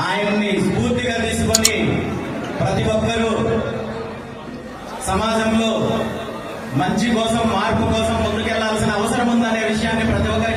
ఆయన్ని స్ఫూర్తిగా తీసుకొని ప్రతి ఒక్కరూ సమాజంలో మంచి కోసం మార్పు కోసం ముందుకెళ్ళాల్సిన అవసరం ఉందనే విషయాన్ని ప్రతి ఒక్కరు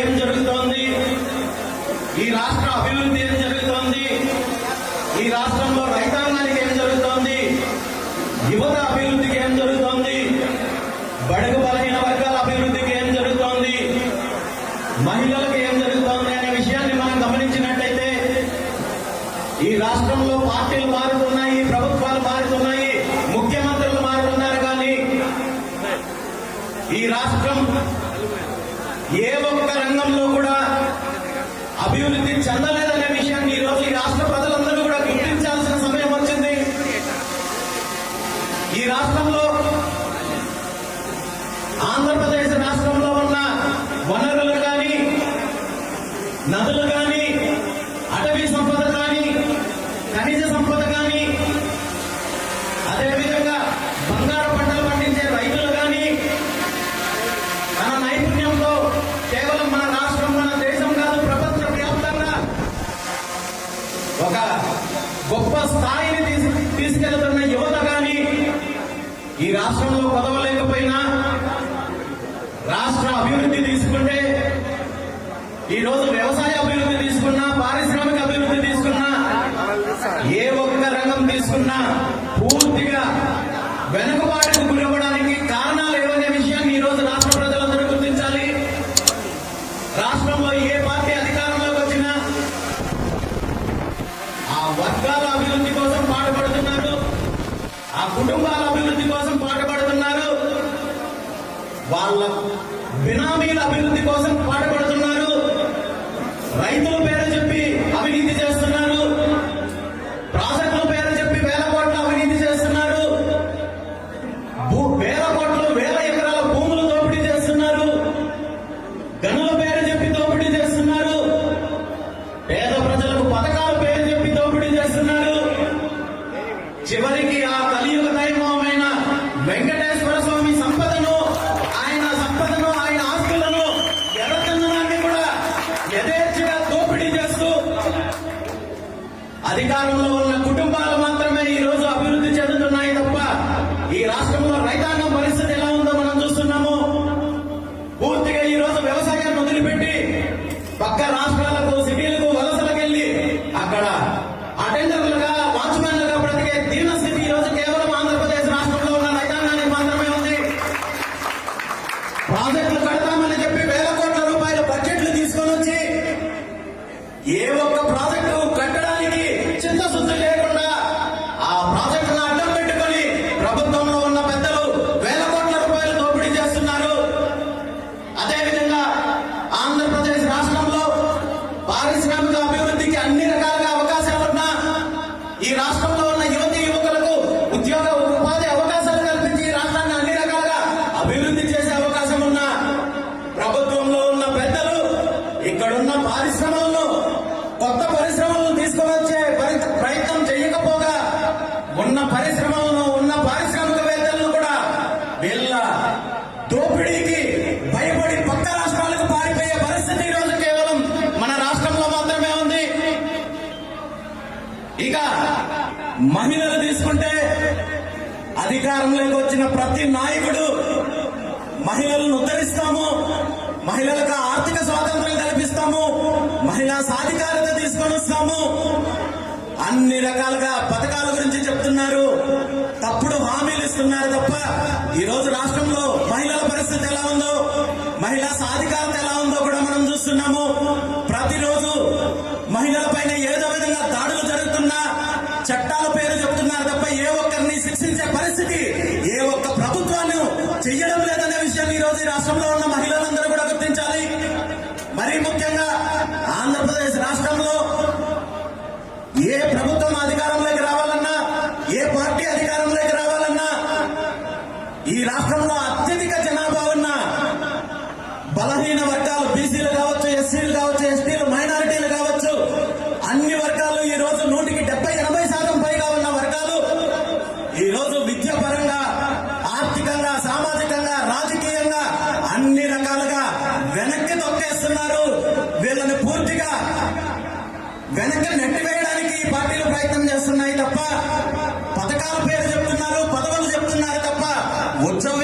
ఏం జరుగుతోంది? ఈ రాష్ట్ర అభివృద్ధి ఏం జరుగుతోంది? ఈ రాష్ట్రంలో రైతాంగానికి ఏం జరుగుతోంది? యువత అభివృద్ధికి ఏం జరుగుతోంది? బడుగు బలహీన వర్గాల అభివృద్ధికి ఏం జరుగుతోంది? మహిళలకు ఏం జరుగుతోంది అనే విషయాన్ని మనం గమనించినట్లయితే ఈ రాష్ట్రంలో పార్టీలు మారుతున్నాయి ప్రభుత్వాలు మారుతున్నాయి ముఖ్యమంత్రులు మారుతున్నారు కానీ ఈ రాష్ట్రం ఏ ఒక్క రంగంలో కూడా అభివృద్ధి చెందలేదు విషయాన్ని ఈ రోజు ఈ రాష్ట్ర ప్రజలందరూ కూడా గుర్తించాల్సిన సమయం వచ్చింది ఈ రాష్ట్రంలో ఆంధ్రప్రదేశ్ రాష్ట్రంలో ఉన్న వనరులు కానీ నదులు కానీ అటవీ సంపద కానీ ఖనిజ సంపద కానీ అదేవిధంగా బంగారు పంటలు పండించే రైతులు కానీ మన నైపుణ్యంలో కేవలం మన రాష్ట్రం మన దేశం కాదు ప్రపంచ వ్యాప్తంగా ఒక గొప్ప స్థాయిని తీసు తీసుకెళ్తున్న యువత కానీ ఈ రాష్ట్రంలో పదవలేకపోయినా రాష్ట్ర అభివృద్ధి తీసుకుంటే ఈ రోజు వ్యవసాయ అభివృద్ధి తీసుకున్నా పారిశ్రామిక అభివృద్ధి తీసుకున్నా ఏ ఒక్క రంగం తీసుకున్నా పూర్తిగా వెనుకబాటుకు గురవడం కారణాలు ఏవనే విషయాన్ని ఈ రోజు రాష్ట్ర ప్రజలందరూ గుర్తించాలి రాష్ట్రంలో ఏ పార్టీ అధికారంలోకి వచ్చినా ఆ వర్గాల అభివృద్ధి కోసం పాటుపడుతున్నారు. ఆ కుటుంబాల అభివృద్ధి కోసం పాటుపడుతున్నారు. వాళ్ళ బినామీల అభివృద్ధి కోసం పాటుపడుతున్నారు. మహిళలు తీసుకుంటే అధికారంలోకి వచ్చిన ప్రతి నాయకుడు మహిళలను ఉద్ధరిస్తాము మహిళలకు ఆర్థిక స్వాతంత్రం కల్పిస్తాము మహిళా సాధికారత తీసుకొని వస్తాము. అన్ని రకాలుగా పథకాల గురించి చెప్తున్నారు. తప్పుడు హామీలు ఇస్తున్నారు తప్ప ఈ రోజు రాష్ట్రంలో మహిళల పరిస్థితి ఎలా ఉందో మహిళా సాధికారత ఎలా ఉందో కూడా మనం చూస్తున్నాము. ప్రతిరోజు మహిళల పైన చట్టాల పేరు చెబుతున్నారు తప్ప ఏ ఒక్కరిని శిక్షించే పరిస్థితి ఏ ఒక్క ప్రభుత్వాన్ని చేయడం లేదనే విషయం ఈ రోజు రాష్ట్రంలో ఉన్న మహిళలందరూ కూడా గుర్తించాలి. మరీ ముఖ్యంగా విధంగా నెట్టివేయడానికి పార్టీలు ప్రయత్నం చేస్తున్నాయి తప్ప పథకాల పేరు చెప్తున్నారు పదవులు చెప్తున్నారు తప్ప ఉద్యమ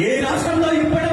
ఏ రాష్ట్రంలో ఇప్పటి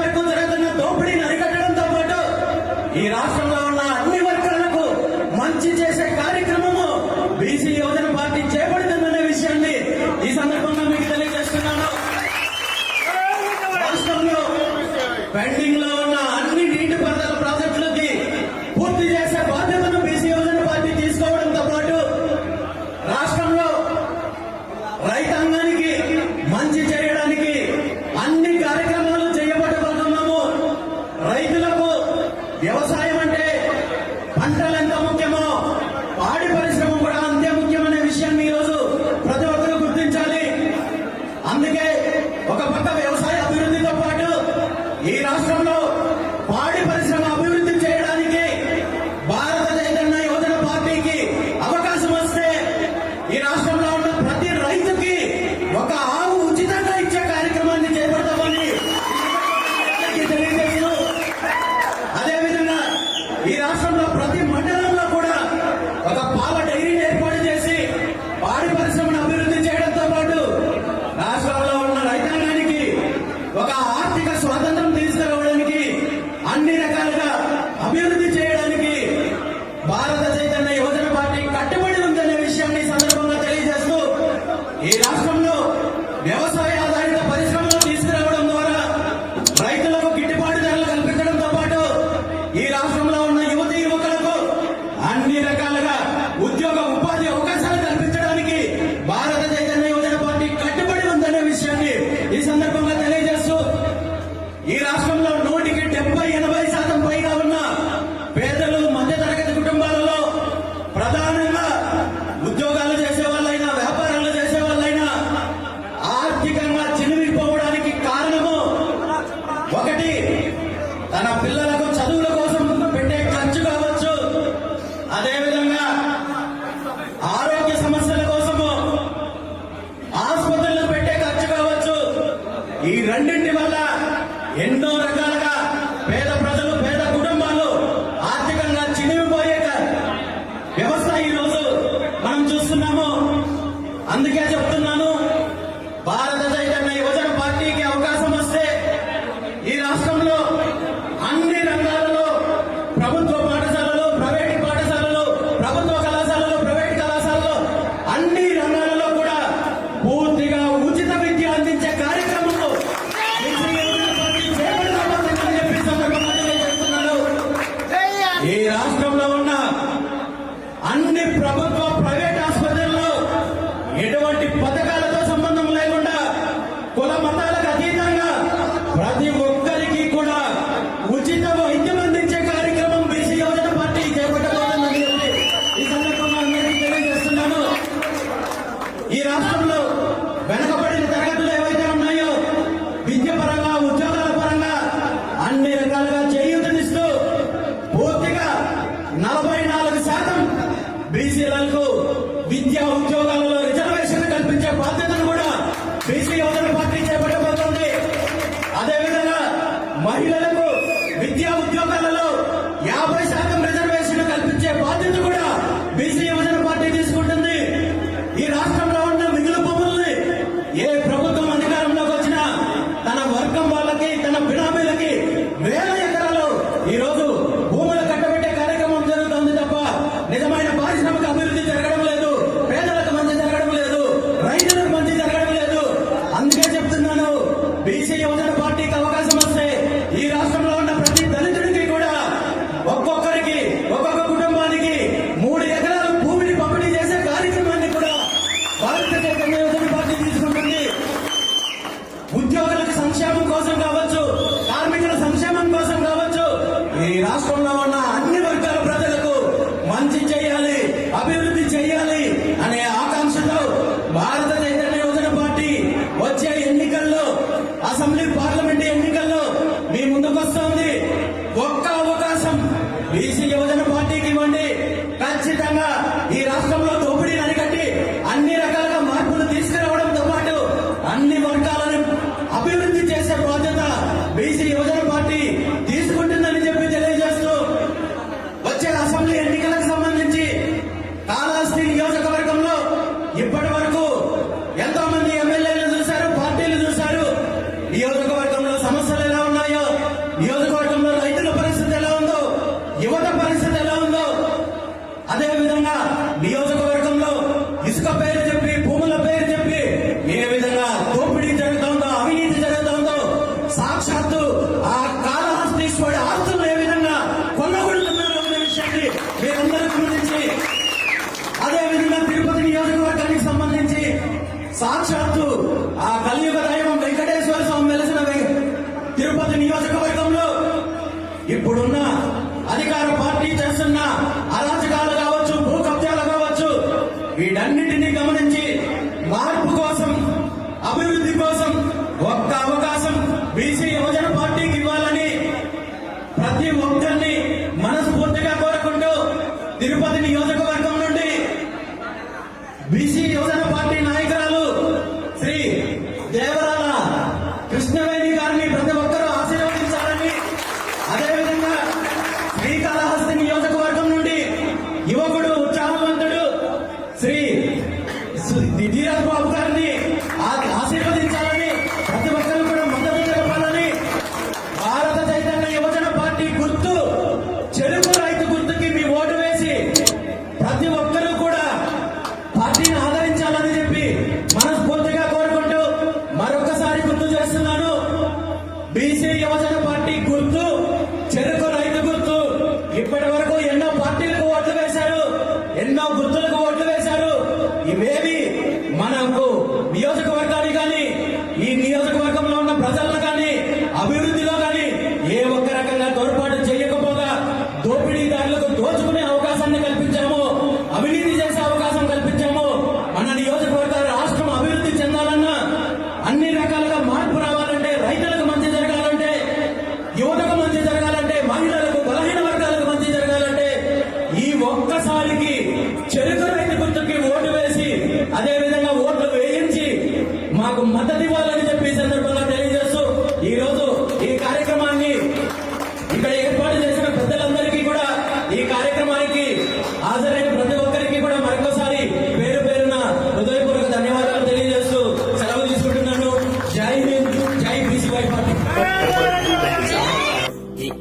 He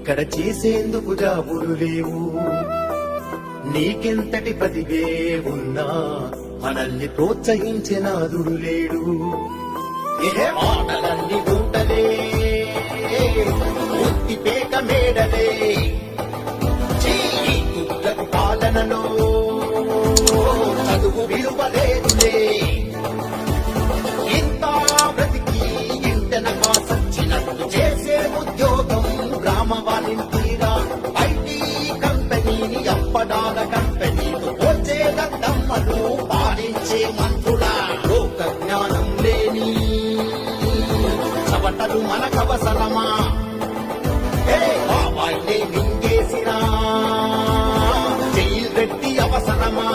ఇక్కడ చేసేందుకు జాబులు లేవు. నీకెంతటి పదివే ఉన్నా మనల్ని ప్రోత్సహించే నాదుడు లేడు. మాటలన్నీ గుంటలే పేక మేడలే. పెళ్ళితో వచ్చే దత్తమ్మను పాలించే మంత్రుడా లోక జ్ఞానం లేని చవటలు మనకవసరమా బాబాయినే మింగేసినా జైలు పెట్టి అవసరమా?